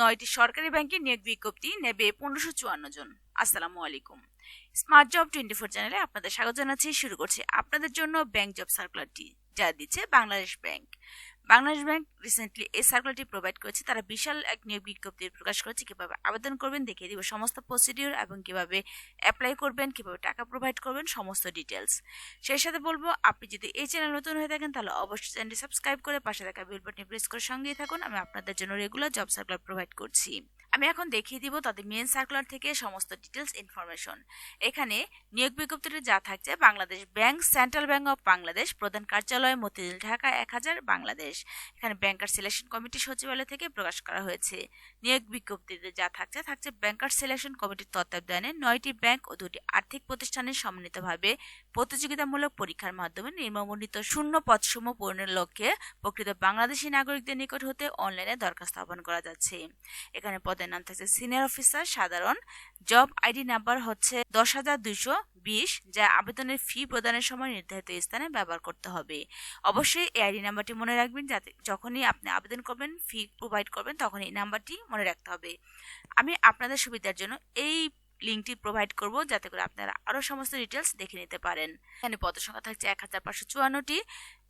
নয়টি সরকারি ব্যাংকে নিয়োগ বিজ্ঞপ্তি নেবে পনেরোশো চুয়ান্ন জন। আসসালামু আলাইকুম। স্মার্ট জব টোয়েন্টি ফোর চ্যানেলে আপনাদের স্বাগত জানাচ্ছি। শুরু করছে আপনাদের জন্য ব্যাংক জব সার্কুলারটি যা দিচ্ছে Bangladesh bank. Bangladesh bank recently এই সার্কুলারটি প্রোভাইড করেছে, তারা বিশাল এক নিয়োগ বিজ্ঞপ্তি প্রকাশ করেছে, কীভাবে আবেদন করবেন, দেখিয়ে দিব সমস্ত প্রসিডিওর এবং কীভাবে অ্যাপ্লাই করবেন, কীভাবে টাকা প্রোভাইড করবেন, সমস্ত ডিটেলস সেই সাথে বলব, আপনি যদি এই চ্যানেল নতুন হয়ে থাকেন, তাহলে অবশ্যই চ্যানেলটি সাবস্ক্রাইব করে পাশে থাকা বেল বাটনে প্রেস করে সঙ্গেই থাকুন, আমি আপনাদের জন্য রেগুলার জব সার্কুলার প্রোভাইড করছি। আমি এখন দেখিয়ে দিব তাদের মেন সার্কুলার থেকে সমস্ত ডিটেলস ইনফরমেশন এখানে নিয়োগ বিজ্ঞপ্তিতে যা থাকছে, Bangladesh bank, central bank of Bangladesh, প্রধান কার্যালয়, মতিঝিল, ঢাকা, এক হাজার, বাংলাদেশ। এখানে ব্যাংকার সিলেকশন কমিটি সচিবালয় থেকে প্রকাশ করা হয়েছে। নিয়োগ বিজ্ঞপ্তিতে যা থাকছে থাকছে ব্যাংকার সিলেকশন কমিটির তত্ত্বাবধানে নয়টি ব্যাংক ও দুটি আর্থিক প্রতিষ্ঠানের সমন্বিতভাবে প্রতিযোগিতামূলক পরীক্ষার মাধ্যমে নির্মমণ্ডিত শূন্য পদসমূহ পূরণের লক্ষ্যে প্রকৃত বাংলাদেশি নাগরিকদের নিকট হতে অনলাইনে দরখাস্ত আহ্বান করা যাচ্ছে। এখানে পদের নাম থাকছে সিনিয়র অফিসার, সাধারণ। জব আইডি নাম্বার হচ্ছে দশ হাজার দুইশো বিশ, যা আবেদনের ফি প্রদানের সময় নির্ধারিত স্থানে ব্যবহার করতে হবে। অবশ্যই এই আইডি নাম্বারটি মনে রাখবেন যাতে যখনই আপনি আবেদন করবেন ফি প্রোভাইড করবেন, তখন এই নাম্বারটি মনে রাখতে হবে। আমি আপনাদের সুবিধার জন্য এই লিঙ্কটি প্রোভাইড করব যাতে করে আপনারা আরও সমস্ত ডিটেলস দেখে নিতে পারেন। এখানে পদ সংখ্যা থাকছে এক হাজার পাঁচশো চুয়ান্নটি।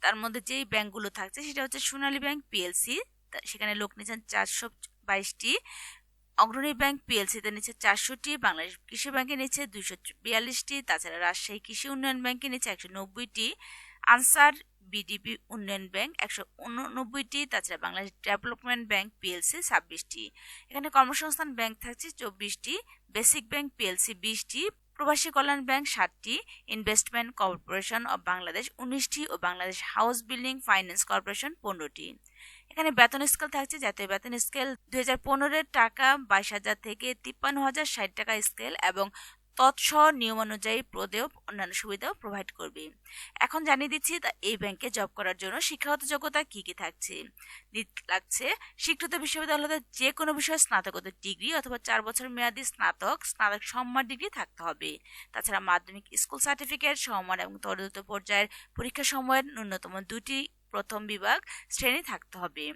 তার মধ্যে যেই ব্যাংকগুলো থাকছে সেটা হচ্ছে সোনালী ব্যাংক পিএলসি সেখানে লোক নিয়েছেন চারশো বাইশটি। অগ্রণী ব্যাংক পিএলসিতে নিচ্ছে চারশোটি, বাংলাদেশ কৃষি ব্যাংকে নিচ্ছে দুইশো বিয়াল্লিশটি তাছাড়া রাজশাহী কৃষি উন্নয়ন ব্যাংকে নিচ্ছে একশো নব্বইটি। আনসার বিডিপি উন্নয়ন ব্যাংক একশো উননব্বইটি, তাছাড়া বাংলাদেশ ডেভেলপমেন্ট ব্যাংক পিএলসি ছাব্বিশটি। এখানে কর্মসংস্থান ব্যাংক থাকছে চব্বিশটি, বেসিক ব্যাংক পিএলসি বিশটি, প্রবাসী কল্যাণ ব্যাংক সাতটি ইনভেস্টমেন্ট কর্পোরেশন অব বাংলাদেশ উনিশটি ও Bangladesh house building finance corporation পনেরোটি। এখানে বেতন স্কেল থাকছে, জাতীয় বেতন স্কেল দুই হাজার টাকা বাইশ হাজার থেকে তিপ্পান্ন হাজার ষাট টাকা স্কেল এবং তৎসহ নিয়মানুযায়ী প্রদেয় অন্যান্য সুবিধাও প্রোভাইড করবে। এখন জানিয়ে দিচ্ছি এই ব্যাংকে জব করার জন্য শিক্ষাগত যোগ্যতা কি কি থাকছে? লাগছে স্বীকৃত বিশ্ববিদ্যালয় যে কোনো বিষয়ে স্নাতকোত্তর ডিগ্রি অথবা চার বছর মেয়াদী স্নাতক স্নাতক সম্মান ডিগ্রি থাকতে হবে। তাছাড়া মাধ্যমিক স্কুল সার্টিফিকেট সম্মান এবং তদন্ত পর্যায়ের পরীক্ষা সময়ের ন্যূনতম দুটি প্রথম বিভাগ শ্রেণি থাকতে হবে।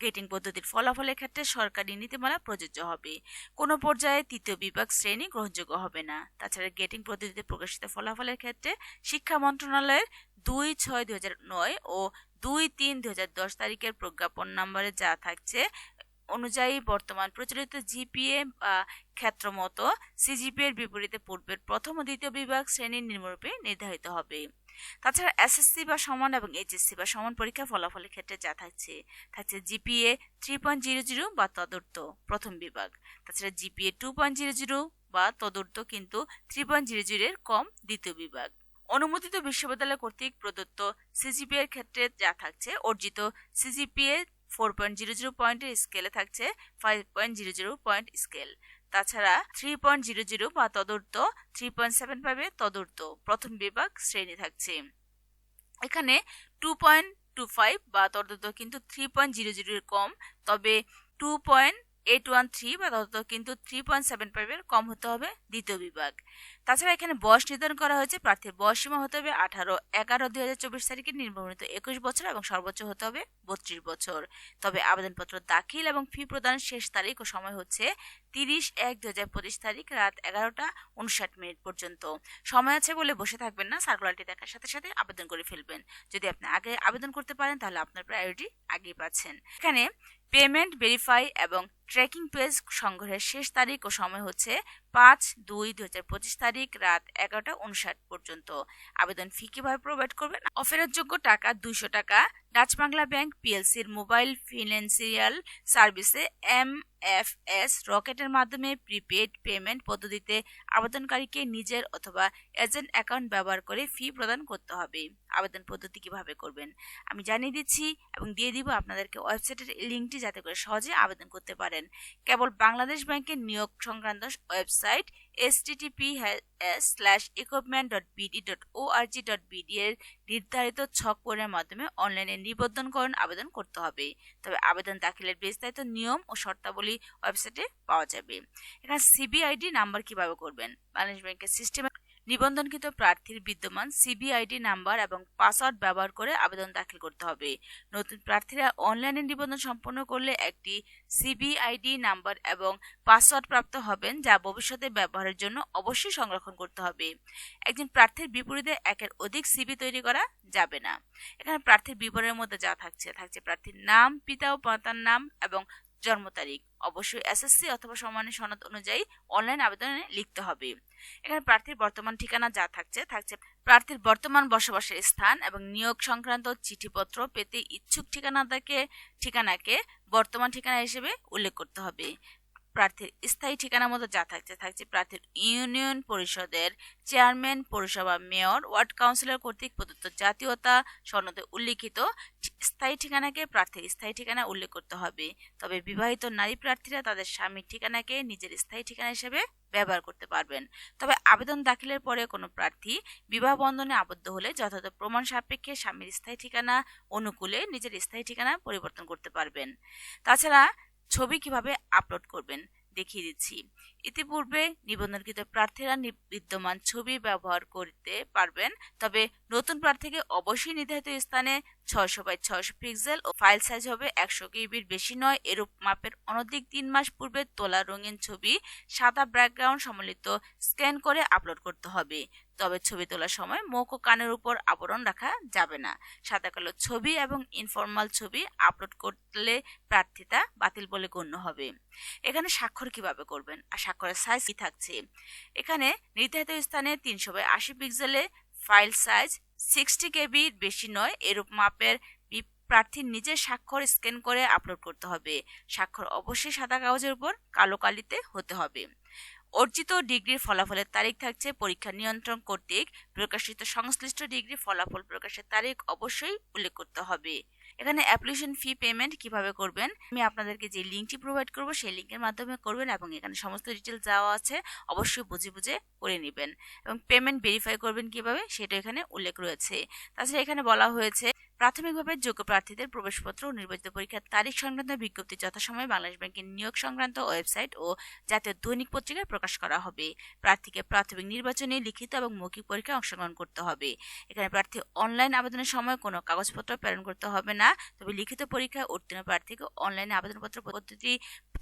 গেটিং পদ্ধতির ফলাফলের ক্ষেত্রে সরকারি নীতিমালা প্রযোজ্য হবে। কোনো পর্যায়ে তৃতীয় বিভাগ শ্রেণি গ্রহণযোগ্য হবে না। তাছাড়া গেটিং পদ্ধতিতে প্রকাশিত ফলাফলের ক্ষেত্রে শিক্ষা মন্ত্রণালয়ের দুই ছয় দুই ও দুই তিন দুই তারিখের প্রজ্ঞাপন নম্বরে যা থাকছে অনুযায়ী বর্তমান প্রচলিত জিপিএ বা ক্ষেত্রমতো সিজিপি এর বিপরীতে পূর্বের প্রথম ও দ্বিতীয় বিভাগ শ্রেণির নিম্নরূপে নির্ধারিত হবে। তাছাড়া এসএসসি বা সমান এবং এইচএসসি বা সমান পরীক্ষা ফলাফলের ক্ষেত্রে যা থাকছে থাকছে GPA three point zero zero বা তদর্থ প্রথম বিভাগ। তাছাড়া GPA two point zero zero বা তদর্থ কিন্তু থ্রি পয়েন্ট জিরো জিরো এর কম দ্বিতীয় বিভাগ। অনুমোদিত বিশ্ববিদ্যালয় কর্তৃক প্রদত্ত সিজিপিএ এর ক্ষেত্রে যা থাকছে, অর্জিত CGPA four point zero zero পয়েন্টের স্কেলে থাকছে five point zero zero point scale. তাছাড়া থ্রি পয়েন্ট জিরো জিরো বা তদর্থ থ্রি পয়েন্ট সেভেন ফাইভে তদর্থ প্রথম বিভাগ শ্রেণি থাকছে। এখানে টু পয়েন্ট টু ফাইভ বা তদর্থ কিন্তু থ্রি পয়েন্ট জিরো জিরোর কম, তবে two point eight one three বা তত কিন্তু থ্রি পয়েন্ট সেভেন ফাইভের কম হতে হবে দ্বিতীয় বিভাগ। তাছাড়া এখানে বয়স নির্ধারণ করা হয়েছে, প্রার্থীর বয়স সীমা হতে হবে আঠারো। এগারো দুই হাজার চব্বিশ তারিখে নির্বাচিত একুশ বছর এবং সর্বোচ্চ হতে হবে বত্রিশ বছর। তবে আবেদনপত্র দাখিল এবং ফি প্রদান শেষ তারিখ ও সময় হচ্ছে তিরিশ এক দু হাজার পঁচিশ তারিখ রাত এগারোটা উনষাট মিনিট পর্যন্ত। সময় আছে বলে বসে থাকবেন না সার্কুলারটি দেখার সাথে সাথে আবেদন করে ফেলবেন। যদি আপনি আগে আবেদন করতে পারেন, তাহলে আপনার প্রায়োরিটি আগেই পাচ্ছেন। এখানে পেমেন্ট ভেরিফাই এবং ট্র্যাকিং পেজ সংগ্রহের শেষ তারিখ ও সময় হচ্ছে পাঁচ দুই দু হাজার পঁচিশ তারিখ রাত এগারোটা উনষাট পর্যন্ত। আবেদন ফি কীভাবে প্রোভাইড করবেন? অফেরতযোগ্য টাকা দুইশো টাকা। ডাচ বাংলা ব্যাংক পিএলসির মোবাইল ফিনান্সিয়াল সার্ভিসে এম এফ এস রকেটের মাধ্যমে প্রিপেড পেমেন্ট পদ্ধতিতে আবেদনকারীকে নিজের অথবা এজেন্ট অ্যাকাউন্ট ব্যবহার করে ফি প্রদান করতে হবে। আবেদন পদ্ধতি কীভাবে করবেন? আমি জানিয়ে দিচ্ছি এবং দিয়ে দিব আপনাদেরকে ওয়েবসাইটের লিঙ্কটি যাতে করে সহজে আবেদন করতে পারেন। কেবল বাংলাদেশ ব্যাংকের নিয়োগ সংক্রান্ত website এসটিটিপি slash equipment dot BD dot dot BD এর নির্ধারিত ছক কোডের মাধ্যমে অনলাইনে নিবন্ধনকরণ আবেদন করতে হবে। তবে আবেদন দাখিলের বিস্তারিত নিয়ম ও শর্তাবলী ওয়েবসাইটে পাওয়া যাবে। এখানে সিবিআইডি নাম্বার কীভাবে করবেন? বাংলাদেশ ব্যাংকের সিস্টেমে নিবন্ধনকৃত প্রার্থীর বিদ্যমান সিবিআইডি নাম্বার এবং পাসওয়ার্ড ব্যবহার করে আবেদন দাখিল করতে হবে। নতুন প্রার্থীরা অনলাইনে নিবন্ধন সম্পন্ন করলে একটি সিবিআইডি নাম্বার এবং পাসওয়ার্ড প্রাপ্ত হবেন যা ভবিষ্যতে ব্যবহারের জন্য অবশ্যই সংরক্ষণ করতে হবে। একজন প্রার্থীর বিপরীতে একের অধিক সিবি তৈরি করা যাবে না। এখানে প্রার্থীর বিবরণের মধ্যে যা থাকছে থাকছে প্রার্থীর নাম, পিতা ও মাতার নাম এবং জন্ম তারিখ। অবশ্যই এসএসসি অথবা সমানের সনদ অনুযায়ী অনলাইন আবেদনে লিখতে হবে। এখানে প্রার্থীর বর্তমান ঠিকানা যা থাকছে থাকছে প্রার্থীর বর্তমান বসবাসের স্থান এবং নিয়োগ সংক্রান্ত চিঠিপত্র পেতে ইচ্ছুক ঠিকানাটাকে, ঠিকানাকে বর্তমান ঠিকানা হিসেবে উল্লেখ করতে হবে। প্রার্থীর স্থায়ী ঠিকানা মতো যা থাকছে থাকছে প্রার্থীর ইউনিয়ন পরিষদের চেয়ারম্যান, পৌরসভা মেয়র, ওয়ার্ড কাউন্সিলর কর্তৃক প্রদত্ত জাতীয়তা সনদে উল্লিখিত স্থায়ী ঠিকানাকে প্রার্থীর স্থায়ী ঠিকানা উল্লেখ করতে হবে। তবে বিবাহিত নারী প্রার্থীরা তাদের স্বামীর ঠিকানাকে নিজের স্থায়ী ঠিকানা হিসেবে ব্যবহার করতে পারবেন। তবে আবেদন দাখিলের পরে কোনো প্রার্থী বিবাহ বন্ধনে আবদ্ধ হলে যথাযথ প্রমাণ সাপেক্ষে স্বামীর স্থায়ী ঠিকানা অনুকূলে নিজের স্থায়ী ঠিকানা পরিবর্তন করতে পারবেন। তাছাড়া ছবি কীভাবে আপলোড করবেন? দেখিয়ে দিচ্ছি। ইতিপূর্বে নিবন্ধনকৃত প্রার্থীরা বিদ্যমান ছবি ব্যবহার করতে পারবেন, তবে নতুন প্রার্থীকে অবশ্যই নির্ধারিত স্থানে ছয়শো বাই ছয়শো পিক্সেল ও ফাইল সাইজ হবে একশো কিবির বেশি নয়। এরূপ মাপের অনধিক তিন মাস পূর্বে তোলা রঙিন ছবি সাদা ব্যাকগ্রাউন্ড সম্মিলিত স্ক্যান করে আপলোড করতে হবে। তবে ছবি তোলার সময় মুখ ও কানের উপর আবরণ রাখা যাবে না। সাদা কালো ছবি এবং ইনফরমাল ছবি আপলোড করলে প্রার্থিতা বাতিল বলে গণ্য হবে। এখানে স্বাক্ষর কীভাবে করবেন? আর স্বাক্ষরের সাইজ কি থাকছে? এখানে নির্ধারিত স্থানে তিনশো বাই আশি পিক্সেলে ফাইল সাইজ সিক্সটি কেবির বেশি নয়, এরূপ মাপের প্রার্থীর নিজের স্বাক্ষর স্ক্যান করে আপলোড করতে হবে। স্বাক্ষর অবশ্যই সাদা কাগজের উপর, কালো কালিতে হতে হবে। অর্জিত ডিগ্রির ফলাফলের তারিখ থাকছে পরীক্ষা নিয়ন্ত্রণ কর্তৃক প্রকাশিত সংশ্লিষ্ট ডিগ্রি ফলাফল প্রকাশের তারিখ অবশ্যই উল্লেখ করতে হবে। এখানে অ্যাপ্লিকেশন ফি পেমেন্ট কীভাবে করবেন? আমি আপনাদেরকে যে লিঙ্কটি প্রোভাইড করব সেই লিঙ্কের মাধ্যমে করবেন এবং এখানে সমস্ত ডিটেলস দেওয়া আছে, অবশ্যই বুঝে বুঝে করে নেবেন। এবং পেমেন্ট ভেরিফাই করবেন কীভাবে সেটা এখানে উল্লেখ রয়েছে। তাছাড়া এখানে বলা হয়েছে প্রাথমিকভাবে যোগ্য প্রার্থীদের প্রবেশপত্র ও নির্বাচিত পরীক্ষার তারিখ সংক্রান্ত বিজ্ঞপ্তি যথাসময়ে বাংলাদেশ ব্যাংকের নিয়োগ সংক্রান্ত ওয়েবসাইট ও জাতীয় দৈনিক পত্রিকায় প্রকাশ করা হবে। প্রার্থীকে প্রাথমিক নির্বাচনে লিখিত এবং মৌখিক পরীক্ষায় অংশগ্রহণ করতে হবে। এখানে প্রার্থী অনলাইন আবেদনের সময় কোনো কাগজপত্র প্রেরণ করতে হবে না, তবে লিখিত পরীক্ষায় উত্তীর্ণ প্রার্থীকে অনলাইনে আবেদনপত্র পদ্ধতি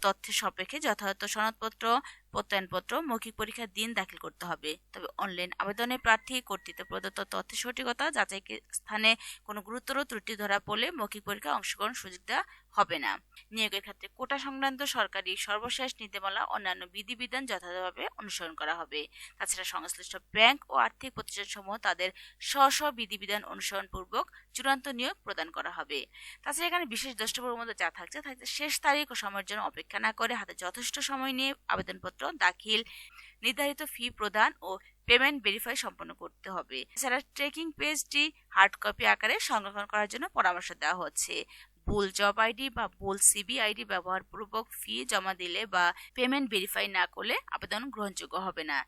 তথ্যের সাপেক্ষে যথাযথ সনদপত্র, প্রত্যয়নপত্র, মৌখিক পরীক্ষার দিন দাখিল করতে হবে। তবে অনলাইন আবেদনে প্রার্থী কর্তৃত্ব প্রদত্ত তথ্যের সঠিকতা যাচাই স্থানে কোনো গুরুতর ত্রুটি ধরা পড়লে মৌখিক পরীক্ষায় অংশগ্রহণ সুযোগ দেওয়া হবে না। নিয়োগের ক্ষেত্রে কোটা সংক্রান্ত সরকারি সর্বশেষ নীতিমালা অন্যান্য বিধিবিধান যথাযথভাবে অনুসরণ করা হবে। তাছাড়া সংশ্লিষ্ট ব্যাংক ও আর্থিক প্রতিষ্ঠানসমূহ তাদের স্ব স্ব বিধিবিধান অনুসরণ পূর্বক চূড়ান্ত নিয়োগ প্রদান করা হবে। তাছাড়া এখানে বিশেষ দ্রষ্টব্যের মধ্যে যা থাকছে থাকছে শেষ তারিখ ও সময়ের জন্য অপেক্ষা না করে হাতে যথেষ্ট সময় নিয়ে আবেদনপত্র, দাখিল, নির্ধারিত ফি প্রদান ও পেমেন্ট ভেরিফাই সম্পন্ন করতে হবে। এছাড়া ট্রেকিং পেজটি হার্ড কপি আকারে সংরক্ষণ করার জন্য পরামর্শ দেওয়া হচ্ছে। ভুল জব আইডি বা ভুল সিবি আইডি ব্যবহারপূর্বক ফি জমা দিলে বা পেমেন্ট ভেরিফাই না করলে আবেদন গ্রহণযোগ্য হবে না।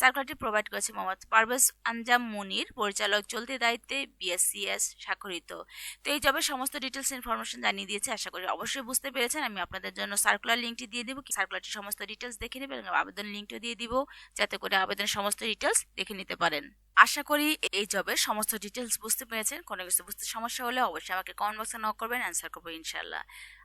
সার্কুলারটি প্রোভাইড করেছে মোহাম্মদ পারভেজ আঞ্জাম মুনির, পরিচালক চলতি দায়িত্বে বিএসসিএস স্বাক্ষরিত। তো এই জবের সমস্ত ডিটেলস ইনফরমেশন জানিয়ে দিয়েছে, আশা করি অবশ্যই বুঝতে পেরেছেন। আমি আপনাদের জন্য সার্কুলার লিঙ্কটি দিয়ে দেবো। সার্কুলারটি সমস্ত ডিটেলস দেখে নেবেন এবং আবেদন লিঙ্কটিও দিয়ে দিব, যাতে করে আবেদনের সমস্ত ডিটেলস দেখে নিতে পারেন। আশা করি এই জবের সমস্ত ডিটেলস বুঝতে পেরেছেন। কোনো কিছু বুঝতে সমস্যা হলে অবশ্যই আমাকে কমেন্ট বক্সে নক করবেন অ্যান্সার করব ইনশাল্লাহ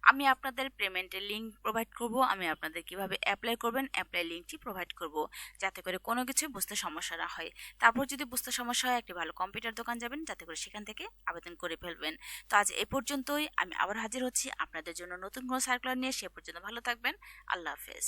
আমি আপনাদের পেমেন্টের লিঙ্ক প্রোভাইড করব, আমি আপনাদের কীভাবে অ্যাপ্লাই করবেন অ্যাপ্লাই লিঙ্কটি প্রোভাইড করব, যাতে করে কোনো কিছু বুঝতে সমস্যা না হয়। তারপর যদি বুঝতে সমস্যা হয়, একটি ভালো কম্পিউটার দোকান যাবেন, যাতে করে সেখান থেকে আবেদন করে ফেলবেন। তো আজ এ পর্যন্তই, আমি আবার হাজির হচ্ছি আপনাদের জন্য নতুন কোনো সার্কুলার নিয়ে, সে পর্যন্ত ভালো থাকবেন, আল্লাহ হাফেজ।